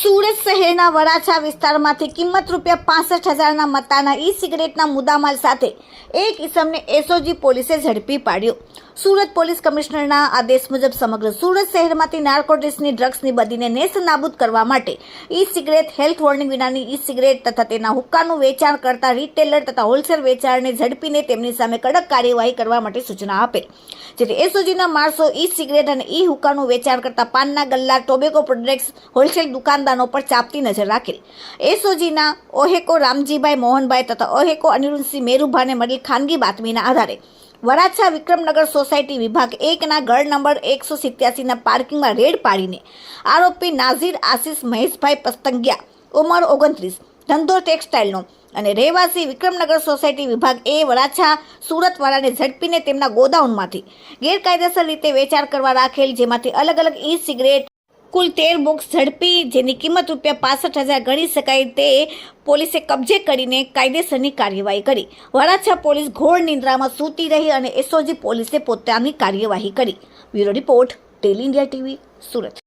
સુરત શહેરના વરાછા વિસ્તારમાંથી કિંમત રૂપિયા પાસઠ હજારના મતાના ઈ સિગરેટના મુદ્દામાલ સાથે એક ઇસમને એસઓજી પોલીસે ઝડપી પાડ્યો. સુરત પોલીસ કમિશનરના આદેશ મુજબ સમગ્ર સુરત શહેરમાંથી નાર્કોટિક્સની ડ્રગ્સની બદીને નેસ્ત નાબૂદ કરવા માટે ઈ સિગરેટ હેલ્થ વોર્નિંગ વિનાની ઈ સિગરેટ તથા તેના હુક્કાનું વેચાણ કરતા રિટેલર તથા હોલસેલ વેચાણને ઝડપીને તેમની સામે કડક કાર્યવાહી કરવા માટે સૂચના આપે. જેથી એસઓજીના માણસો ઈ સિગરેટ અને ઈ હુક્કાનું વેચાણ કરતા પાનના ગલ્લા, ટોબેકો પ્રોડક્ટ્સ, હોલસેલ દુકાનદારો પર ચાપતી નજર રાખેલ. એસઓજીના ઓહેકો રામજીભાઈ મોહનભાઈ તથા ઓહેકો અનિરુદ્ધસિંહ મેરુભાને મળેલ ખાનગી બાતમીના આધારે વરાછા વિક્રમનગર સોસાયટી વિભાગ એકના ગળ નંબર એકસો સિત્યાસીના પાર્કિંગમાં રેડ પાડીને આરોપી નાઝીર આશિષ મહેશભાઈ પસ્તંગિયા, ઉંમર ઓગણત્રીસ, ધંધો ટેક્સટાઇલનો અને રહેવાસી વિક્રમનગર સોસાયટી વિભાગ એ વરાછા સુરતવાળાને ઝડપીને તેમના ગોડાઉનમાંથી ગેરકાયદેસર રીતે વેચાણ કરવા રાખેલ, જેમાંથી અલગ અલગ ઈ સિગરેટ કુલ તેર બોક્સ ઝડપી, જેની કિંમત રૂપિયા પાસઠ હજાર ગણી શકાય તે પોલીસે કબજે કરીને કાયદેસરની કાર્યવાહી કરી. વરાછા પોલીસ ઘોર નિંદ્રામાં સૂતી રહી અને એસઓજી પોલીસે પોતાની કાર્યવાહી કરી. બ્યુરો રિપોર્ટ, ટેલ ઇન્ડિયા ટીવી, સુરત.